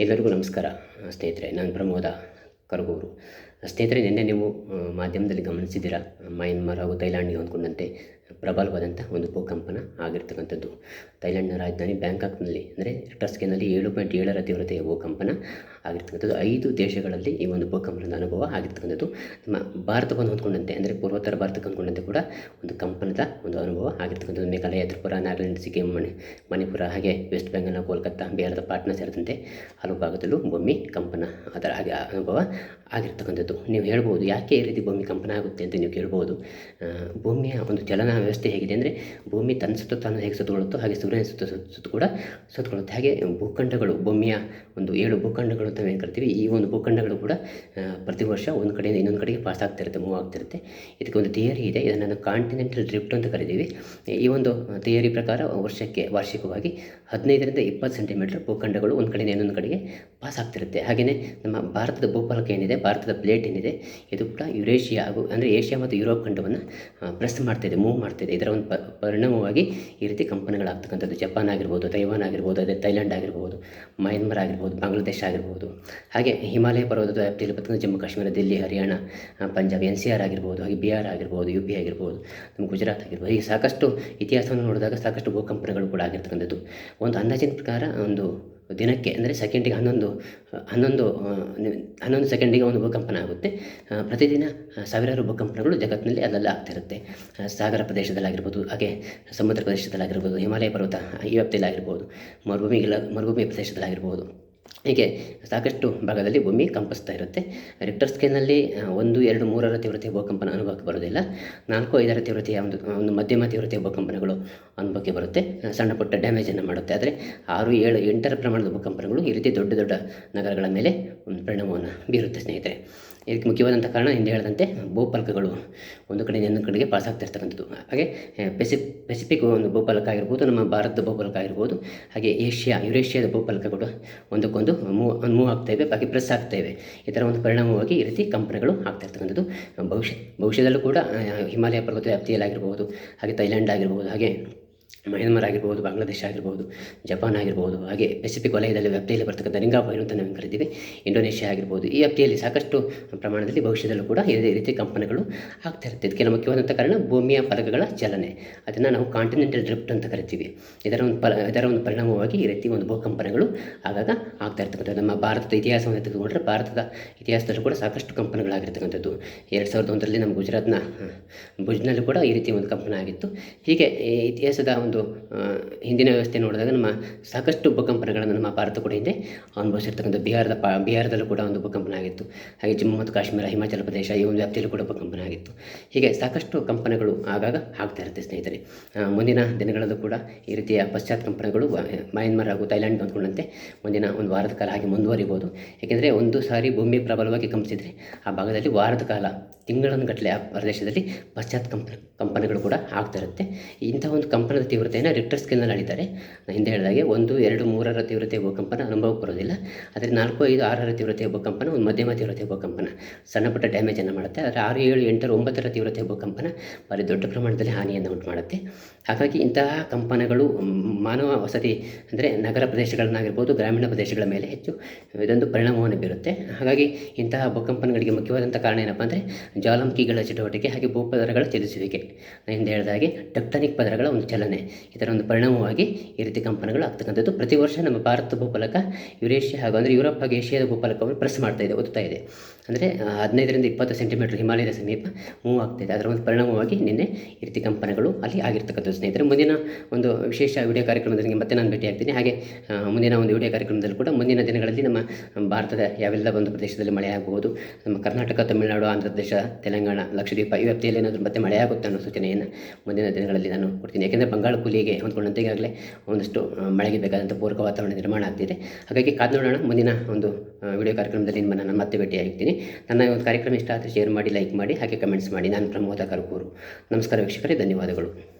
ಎಲ್ಲರಿಗೂ ನಮಸ್ಕಾರ. ಸ್ನೇಹಿತರೆ ನಾನು ಪ್ರಮೋದ ಕರಗೂರು. ಸ್ನೇಹಿತರೆ, ನಿನ್ನೆ ನೀವು ಮಾಧ್ಯಮದಲ್ಲಿ ಗಮನಿಸಿದ್ದೀರ, ಮಯನ್ಮಾರ್ ಹಾಗೂ ತೈಲ್ಯಾಂಡ್ಗೆ ಹೊಂದ್ಕೊಂಡಂತೆ ಪ್ರಬಲವಾದಂಥ ಒಂದು ಭೂಕಂಪನ ಆಗಿರ್ತಕ್ಕಂಥದ್ದು. ಥೈಲ್ಯಾಂಡ್ನ ರಾಜಧಾನಿ ಬ್ಯಾಂಕಾಕ್ನಲ್ಲಿ, ಅಂದರೆ ರಿಕ್ಟರ್ ಸ್ಕೇಲ್ನಲ್ಲಿ ಏಳು ಪಾಯಿಂಟ್ ಏಳರ ತೀವ್ರತೆಯ ಭೂಕಂಪನ ಆಗಿರ್ತಕ್ಕಂಥದ್ದು. ಐದು ದೇಶಗಳಲ್ಲಿ ಈ ಒಂದು ಭೂಕಂಪನದ ಅನುಭವ ಆಗಿರ್ತಕ್ಕಂಥದ್ದು. ನಮ್ಮ ಭಾರತವನ್ನು ಹೊಂದ್ಕೊಂಡಂತೆ, ಅಂದರೆ ಪೂರ್ವೋತ್ತರ ಭಾರತಕ್ಕೆ ಹೊಂದ್ಕೊಂಡಂತೆ ಕೂಡ ಒಂದು ಕಂಪನದ ಒಂದು ಅನುಭವ ಆಗಿರ್ತಕ್ಕಂಥದ್ದು. ಮೇಘಾಲಯ, ತ್ರಿಪುರ, ನಾಗಾಲ್ಯಾಂಡ್, ಸಿಕ್ಕಿಂ, ಮಣಿ, ಮಣಿಪುರ, ಹಾಗೆ ವೆಸ್ಟ್ ಬೆಂಗಾಲ್ನ ಕೋಲ್ಕತ್ತಾ, ಬಿಹಾರದ ಪಾಟ್ನಾ ಸೇರಿದಂತೆ ಹಲವು ಭಾಗದಲ್ಲೂ ಭೂಮಿ ಕಂಪನ ಅದರ ಹಾಗೆ ಅನುಭವ ಆಗಿರ್ತಕ್ಕಂಥದ್ದು. ನೀವು ಹೇಳ್ಬೋದು. ಯಾಕೆ ಈ ರೀತಿ ಭೂಮಿ ಕಂಪನ ಆಗುತ್ತೆ ಅಂತ ನೀವು ಕೇಳ್ಬೋದು. ಭೂಮಿಯ ಒಂದು ಚಲನ ವ್ಯವಸ್ಥೆ ಹೇಗಿದೆ ಅಂದರೆ ಭೂಮಿ ತನ್ನ ಸುತ್ತ ತಾನು ಹೇಗೆ ಸುತ್ತಕೊಳ್ಳುತ್ತೋ ಹಾಗೆ ಸೂರ್ಯನ ಸುತ್ತ ಸುತ್ತ ಕೂಡ ಸುತ್ತಕೊಳ್ಳುತ್ತೆ. ಹಾಗೆ ಭೂಖಂಡಗಳು, ಭೂಮಿಯ ಒಂದು ಏಳು ಭೂಖಂಡಗಳು ಅಂತ ಏನು ಕರಿತೀವಿ ಈ ಒಂದು ಭೂಖಂಡಗಳು ಕೂಡ ಪ್ರತಿ ವರ್ಷ ಒಂದು ಕಡೆಯಿಂದ ಇನ್ನೊಂದು ಕಡೆಗೆ ಪಾಸ್ ಆಗ್ತಿರುತ್ತೆ ಮೂವ್ ಆಗ್ತಿರುತ್ತೆ ಇದಕ್ಕೆ ಒಂದು ಥಿಯರಿ ಇದೆ. ಇದನ್ನು ಕಾಂಟಿನೆಂಟಲ್ ಡ್ರಿಫ್ಟ್ ಅಂತ ಕರಿತೀವಿ. ಈ ಒಂದು ಥಿಯರಿ ಪ್ರಕಾರ ವರ್ಷಕ್ಕೆ ವಾರ್ಷಿಕವಾಗಿ ಹದಿನೈದರಿಂದ ಇಪ್ಪತ್ತು ಸೆಂಟಿಮೀಟರ್ ಭೂಖಂಡಗಳು ಒಂದು ಕಡೆಯಿಂದ ಇನ್ನೊಂದು ಕಡೆಗೆ ಪಾಸ್ ಆಗ್ತಿರುತ್ತೆ ಹಾಗೆಯೇ ನಮ್ಮ ಭಾರತದ ಭೂಫಲಕ ಏನಿದೆ, ಭಾರತದ ಪ್ಲೇಟ್ ಏನಿದೆ, ಇದು ಕೂಡ ಯುರೇಷಿಯಾ ಹಾಗೂ ಅಂದರೆ ಏಷ್ಯಾ ಮತ್ತು ಯುರೋಪ್ ಖಂಡವನ್ನು ಪ್ರೆಸ್ ಮಾಡ್ತಿದೆ ಮೂವ್ ಮಾಡ್ತಿದೆ. ಇದರ ಒಂದು ಪರಿಣಾಮವಾಗಿ ಈ ರೀತಿ ಕಂಪನಿಗಳಾಗ್ತಕ್ಕಂಥದ್ದು. ಜಪಾನ್ ಆಗಿರ್ಬೋದು, ತೈವಾನ್ ಆಗಿರ್ಬೋದು, ಅದೇ ಥೈಲ್ಯಾಂಡ್ ಆಗಿರ್ಬೋದು, ಮಯನ್ಮಾರ್ ಆಗಿರ್ಬೋದು, ಬಾಂಗ್ಲಾದೇಶ ಆಗಿರ್ಬೋದು. ಹಾಗೆ ಹಿಮಾಲಯ ಪರ್ವತದ ವ್ಯಾಪ್ತಿಯಲ್ಲಿ ಬರ್ತಕ್ಕಂಥ Jammu, Kashmir, Delhi, Haryana Punjab, N C R ಆಗಿರ್ಬೋದು, ಹಾಗೆ ಬಿಹಾರ್ ಆಗಿರ್ಬೋದು, ಯು ಪಿ ಆಗಿರ್ಬೋದು, ನಮ್ಮ ಗುಜರಾತ್ ಆಗಿರ್ಬೋದು, ಹೀಗೆ ಸಾಕಷ್ಟು ಇತಿಹಾಸವನ್ನು ನೋಡಿದಾಗ ಸಾಕಷ್ಟು ಭೂಕಂಪನಗಳು ಕೂಡ ಆಗಿರ್ತಕ್ಕಂಥದ್ದು. ಒಂದು ಅಂದಾಜಿನ ಪ್ರಕಾರ ಒಂದು ದಿನಕ್ಕೆ ಅಂದರೆ ಸೆಕೆಂಡಿಗೆ ಹನ್ನೊಂದು ಹನ್ನೊಂದು ಹನ್ನೊಂದು ಸೆಕೆಂಡಿಗೆ ಒಂದು ಭೂಕಂಪನ ಆಗುತ್ತೆ. ಪ್ರತಿದಿನ ಸಾವಿರಾರು ಭೂಕಂಪನಗಳು ಜಗತ್ತಿನಲ್ಲಿ ಅಲ್ಲೆಲ್ಲ ಆಗ್ತಿರುತ್ತೆ. ಸಾಗರ ಪ್ರದೇಶದಲ್ಲಾಗಿರ್ಬೋದು, ಹಾಗೆ ಸಮುದ್ರ ಪ್ರದೇಶದಲ್ಲಾಗಿರ್ಬೋದು, ಹಿಮಾಲಯ ಪರ್ವತ ಈ ವ್ಯಾಪ್ತಿಯಲ್ಲಾಗಿರ್ಬೋದು ಮರುಭೂಮಿ ಮರುಭೂಮಿ ಪ್ರದೇಶದಲ್ಲಾಗಿರ್ಬೋದು. ಹೀಗೆ ಸಾಕಷ್ಟು ಭಾಗದಲ್ಲಿ ಭೂಮಿ ಕಂಪಿಸ್ತಾ ಇರುತ್ತೆ. ರಿಕ್ಟರ್ ಸ್ಕೇಲ್ನಲ್ಲಿ ಒಂದು, ಎರಡು, ಮೂರರ ತೀವ್ರತೆಯ ಭೂಕಂಪನ ಅನುಭವಕ್ಕೆ ಬರೋದಿಲ್ಲ ನಾಲ್ಕು, ಐದರ ತೀವ್ರತೆಯ ಒಂದು ಒಂದು ಮಧ್ಯಮ ತೀವ್ರತೆಯ ಭೂಕಂಪನಗಳು ಅನುಭವಕ್ಕೆ ಬರುತ್ತೆ. ಸಣ್ಣ ಪುಟ್ಟ ಡ್ಯಾಮೇಜನ್ನು ಮಾಡುತ್ತೆ. ಆದರೆ ಆರು, ಏಳು, ಎಂಟರ ಪ್ರಮಾಣದ ಭೂಕಂಪನಗಳು ಈ ರೀತಿ ದೊಡ್ಡ ದೊಡ್ಡ ನಗರಗಳ ಮೇಲೆ ಒಂದು ಪರಿಣಾಮವನ್ನು ಬೀರುತ್ತೆ ಸ್ನೇಹಿತರೆ. ಇದಕ್ಕೆ ಮುಖ್ಯವಾದಂಥ ಕಾರಣ ಹಿಂದೆ ಹೇಳಿದಂತೆ ಭೂಪಲಕಗಳು ಒಂದು ಕಡೆಯಿಂದ ಇನ್ನೊಂದು ಕಡೆಗೆ ಪಾಸ್ ಆಗ್ತಾ ಇರ್ತಕ್ಕಂಥದ್ದು. ಹಾಗೆ ಪೆಸಿಫ್ ಪೆಸಿಫಿಕ್ ಒಂದು ಭೂಫಲಕ ಆಗಿರ್ಬೋದು, ನಮ್ಮ ಭಾರತದ ಭೂಪಲಕ ಆಗಿರ್ಬೋದು, ಹಾಗೆ ಏಷ್ಯಾ ಯುರೇಷ್ಯಾದ ಭೂಫಲಕಗಳು ಒಂದಕ್ಕೊಂದು ಮೂವ್ ಮೂವ್ ಇವೆ ಬಾಕಿ ಪ್ರೆಸ್ ಆಗ್ತಾ ಇವೆ ಈ ಥರ ಒಂದು ಪರಿಣಾಮವಾಗಿ ಈ ರೀತಿ ಕಂಪನಿಗಳು ಆಗ್ತಾ ಇರ್ತಕ್ಕಂಥದ್ದು. ಭವಿಷ್ಯ, ಭವಿಷ್ಯದಲ್ಲೂ ಕೂಡ ಹಿಮಾಲಯ ಪರ್ವತ ವ್ಯಾಪ್ತಿಯಲ್ಲಾಗಿರ್ಬೋದು ಹಾಗೆ ಥೈಲ್ಯಾಂಡ್ ಆಗಿರ್ಬೋದು, ಹಾಗೆ ಮಯನ್ಮಾರ್ ಆಗಿರ್ಬೋದು, ಬಾಂಗ್ಲಾದೇಶ ಆಗಿರ್ಬೋದು, ಜಪಾನ್ ಆಗಿರ್ಬೋದು, ಹಾಗೆ ಪೆಸಿಫಿಕ್ ವಲಯದಲ್ಲಿ ವ್ಯಾಪ್ತಿಯಲ್ಲಿ ಬರ್ತಕ್ಕಂಥ ರಿಂಗಾಬಾಯಿಲು ಅಂತ ನಾವು ಕರಿತೀವಿ. ಇಂಡೋನೇಷ್ಯಾ ಆಗಿರ್ಬೋದು, ಈ ವ್ಯಾಪ್ತಿಯಲ್ಲಿ ಸಾಕಷ್ಟು ಪ್ರಮಾಣದಲ್ಲಿ ಭವಿಷ್ಯದಲ್ಲೂ ಕೂಡ ಇದೇ ರೀತಿ ಕಂಪನಿಗಳು ಆಗ್ತಾ ಇರುತ್ತೆ ಇದಕ್ಕೆ ಮುಖ್ಯವಾದಂಥ ಕಾರಣ ಭೂಮಿಯ ಫಲಕಗಳ ಚಲನೆ. ಅದನ್ನು ನಾವು ಕಾಂಟಿನೆಂಟಲ್ ಡ್ರಿಫ್ಟ್ ಅಂತ ಕರಿತೀವಿ. ಇದರ ಒಂದು ಫಲ, ಇದರ ಒಂದು ಪರಿಣಾಮವಾಗಿ ಈ ರೀತಿ ಒಂದು ಭೂಕಂಪನಗಳು ಆಗಾಗ ಆಗ್ತಾ ಇರ್ತಕ್ಕಂಥದ್ದು. ನಮ್ಮ ಭಾರತದ ಇತಿಹಾಸವನ್ನು ತೆಗೆದುಕೊಂಡ್ರೆ ಭಾರತದ ಇತಿಹಾಸದಲ್ಲೂ ಕೂಡ ಸಾಕಷ್ಟು ಕಂಪನಿಗಳಾಗಿರ್ತಕ್ಕಂಥದ್ದು. ಎರಡು ಸಾವಿರದ ಒಂದರಲ್ಲಿ ನಮ್ಮ ಗುಜರಾತ್ನ ಭುಜ್ನಲ್ಲೂ ಕೂಡ ಈ ರೀತಿ ಒಂದು ಕಂಪನ ಆಗಿತ್ತು. ಹೀಗೆ ಇತಿಹಾಸದ ಒಂದು ಹಿಂದಿನ ವ್ಯವಸ್ಥೆ ನೋಡಿದಾಗ ನಮ್ಮ ಸಾಕಷ್ಟು ಭೂಕಂಪನಗಳನ್ನು ನಮ್ಮ ಭಾರತ ಕೂಡ ಹಿಂದೆ ಅನುಭವಿಸಿರ್ತಕ್ಕಂಥ ಬಿಹಾರದ ಪಾ, ಬಿಹಾರದಲ್ಲೂ ಕೂಡ ಒಂದು ಭೂಕಂಪನ ಆಗಿತ್ತು. ಹಾಗೆ ಜಮ್ಮು ಮತ್ತು ಕಾಶ್ಮೀರ, ಹಿಮಾಚಲ ಪ್ರದೇಶ ಈ ಒಂದು ವ್ಯಾಪ್ತಿಯಲ್ಲೂ ಕೂಡ ಭೂಕಂಪನ ಆಗಿತ್ತು. ಹೀಗೆ ಸಾಕಷ್ಟು ಕಂಪನಗಳು ಆಗಾಗ ಆಗ್ತಾ ಇರುತ್ತೆ ಸ್ನೇಹಿತರೆ. ಮುಂದಿನ ದಿನಗಳಲ್ಲೂ ಕೂಡ ಈ ರೀತಿಯ ಪಶ್ಚಾತ್ ಕಂಪನಗಳು ಮ್ಯಾನ್ಮಾರ್ ಹಾಗೂ ಥೈಲ್ಯಾಂಡ್ ಹೊಂದ್ಕೊಂಡಂತೆ ಮುಂದಿನ ಒಂದು ವಾರದ ಕಾಲ ಹಾಗೆ ಮುಂದುವರಿಬೋದು. ಏಕೆಂದರೆ ಒಂದು ಸಾರಿ ಭೂಮಿ ಪ್ರಬಲವಾಗಿ ಕಂಪಿಸಿದರೆ ಆ ಭಾಗದಲ್ಲಿ ವಾರದ ಕಾಲ ತಿಂಗಳನ್ಗಟ್ಟಲೆ ಆ ಪ್ರದೇಶದಲ್ಲಿ ಪಶ್ಚಾತ್ ಕಂಪನ ಕಂಪನಗಳು ಕೂಡ ಆಗ್ತಾ ಇರುತ್ತೆ. ಇಂಥ ಒಂದು ಕಂಪನದ ತೀವ್ರತೆಯನ್ನು ರಿಕ್ಟರ್ ಸ್ಕೇಲ್ನಲ್ಲಿ ನಾನು ಹಿಂದೆ ಹೇಳಿದಾಗೆ ಒಂದು, ಎರಡು, ಮೂರರ ತೀವ್ರತೆ ಭೂಕಂಪನ ಅನುಭವಕ್ಕೆ ಬರೋದಿಲ್ಲ. ಆದರೆ ನಾಲ್ಕು, ಐದು, ಆರರ ತೀವ್ರತೆ ಭೂಕಂಪನ ಒಂದು ಮಧ್ಯಮ ತೀವ್ರತೆ ಭೂಕಂಪನ ಸಣ್ಣ ಪುಟ್ಟ ಡ್ಯಾಮೇಜನ್ನು ಮಾಡುತ್ತೆ. ಆದರೆ ಆರು, ಏಳು, ಎಂಟರ ಒಂಬತ್ತರ ತೀವ್ರತೆ ಭೂಕಂಪನ ಭಾರಿ ದೊಡ್ಡ ಪ್ರಮಾಣದಲ್ಲಿ ಹಾನಿಯನ್ನು ಉಂಟು ಮಾಡುತ್ತೆ. ಹಾಗಾಗಿ ಇಂತಹ ಕಂಪನಗಳು ಮಾನವ ವಸತಿ ಅಂದರೆ ನಗರ ಪ್ರದೇಶಗಳನ್ನಾಗಿರ್ಬೋದು ಗ್ರಾಮೀಣ ಪ್ರದೇಶಗಳ ಮೇಲೆ ಹೆಚ್ಚು ಇದೊಂದು ಪರಿಣಾಮವನ್ನು ಬೀರುತ್ತೆ. ಹಾಗಾಗಿ ಇಂತಹ ಭೂಕಂಪನಗಳಿಗೆ ಮುಖ್ಯವಾದಂಥ ಕಾರಣ ಏನಪ್ಪ ಅಂದರೆ ಜ್ವಾಲಾಮುಖಿಗಳ ಚಟುವಟಿಕೆ ಹಾಗೆ ಭೂಪದರಗಳ ಚಲಿಸುವಿಕೆ ಎಂದು ಹೇಳಿದ ಹಾಗೆ ಟೆಕ್ಟಾನಿಕ್ ಪದರಗಳ ಒಂದು ಚಲನೆ. ಇದರ ಒಂದು ಪರಿಣಾಮವಾಗಿ ಈ ರೀತಿ ಕಂಪನಗಳು ಆಗ್ತಕ್ಕಂಥದ್ದು ಪ್ರತಿ ವರ್ಷ ನಮ್ಮ ಭಾರತ ಭೂಫಲಕ ಯುರೇಷ್ಯಾ ಹಾಗೂ ಅಂದರೆ ಯುರೋಪ್ ಹಾಗೂ ಏಷ್ಯಾದ ಭೂಫಲಕವನ್ನು ಪ್ರೆಸ್ ಮಾಡ್ತಾ ಇದೆ, ಓದ್ತಾ ಇದೆ. ಅಂದರೆ ಹದಿನೈದರಿಂದ ಇಪ್ಪತ್ತು ಸೆಂಟಿಮೀಟರ್ ಹಿಮಾಲಯದ ಸಮೀಪ ಮೂವ್ ಆಗ್ತಿದೆ. ಅದರ ಒಂದು ಪರಿಣಾಮವಾಗಿ ನಿನ್ನೆ ಈ ರೀತಿ ಕಂಪನಗಳು ಅಲ್ಲಿ ಆಗಿರ್ತಕ್ಕಂಥದ್ದು. ಸ್ನೇಹಿತರೆ, ಮುಂದಿನ ಒಂದು ವಿಶೇಷ ವಿಡಿಯೋ ಕಾರ್ಯಕ್ರಮದಲ್ಲಿ ಮತ್ತೆ ನಾನು ಭೇಟಿ ಆಗ್ತೀನಿ ಹಾಗೆ ಮುಂದಿನ ಒಂದು ವಿಡಿಯೋ ಕಾರ್ಯಕ್ರಮದಲ್ಲಿ ಕೂಡ ಮುಂದಿನ ದಿನಗಳಲ್ಲಿ ನಮ್ಮ ಭಾರತದ ಯಾವೆಲ್ಲ ಒಂದು ಪ್ರದೇಶದಲ್ಲಿ ಮಳೆ ಆಗಬಹುದು, ನಮ್ಮ ಕರ್ನಾಟಕ, ತಮಿಳುನಾಡು, ಆಂಧ್ರ ಪ್ರದೇಶ, ತೆಲಂಗಾಣ, ಲಕ್ಷದ್ವೀಪ ಈ ವ್ಯಾಪ್ತಿಯಲ್ಲಿ ಏನಾದರೂ ಮತ್ತೆ ಮಳೆ ಆಗುತ್ತೆ ಅನ್ನೋ ಸೂಚನೆಯನ್ನು ಮುಂದಿನ ದಿನಗಳಲ್ಲಿ ನಾನು ಕೊಡ್ತೀನಿ. ಯಾಕೆಂದರೆ ಬಂಗಾಳ ಕೂಲಿಗೆ ಹೊಂದ್ಕೊಂಡಂತೆ ಆಗಲೇ ಒಂದಷ್ಟು ಮಳೆಗೆ ಬೇಕಾದಂಥ ಪೂರಕ ವಾತಾವರಣ ನಿರ್ಮಾಣ ಆಗ್ತಿದೆ. ಹಾಗಾಗಿ ಕಾದು ನೋಡೋಣ ಮುಂದಿನ ಒಂದು ವಿಡಿಯೋ ಕಾರ್ಯಕ್ರಮದಲ್ಲಿ ನಿಮ್ಮನ್ನು ನಾನು ಮತ್ತೆ ಭೇಟಿ ಆಗ್ತೀನಿ ನನ್ನ ಒಂದು ಕಾರ್ಯಕ್ರಮ ಇಷ್ಟ ಆದರೆ ಶೇರ್ ಮಾಡಿ ಲೈಕ್ ಮಾಡಿ, ಹಾಗೆ ಕಮೆಂಟ್ಸ್ ಮಾಡಿ. ನಾನು ಪ್ರಮೋದ ಕರ್ಕೂರು ನಮಸ್ಕಾರ ವೀಕ್ಷಕರೇ, ಧನ್ಯವಾದಗಳು.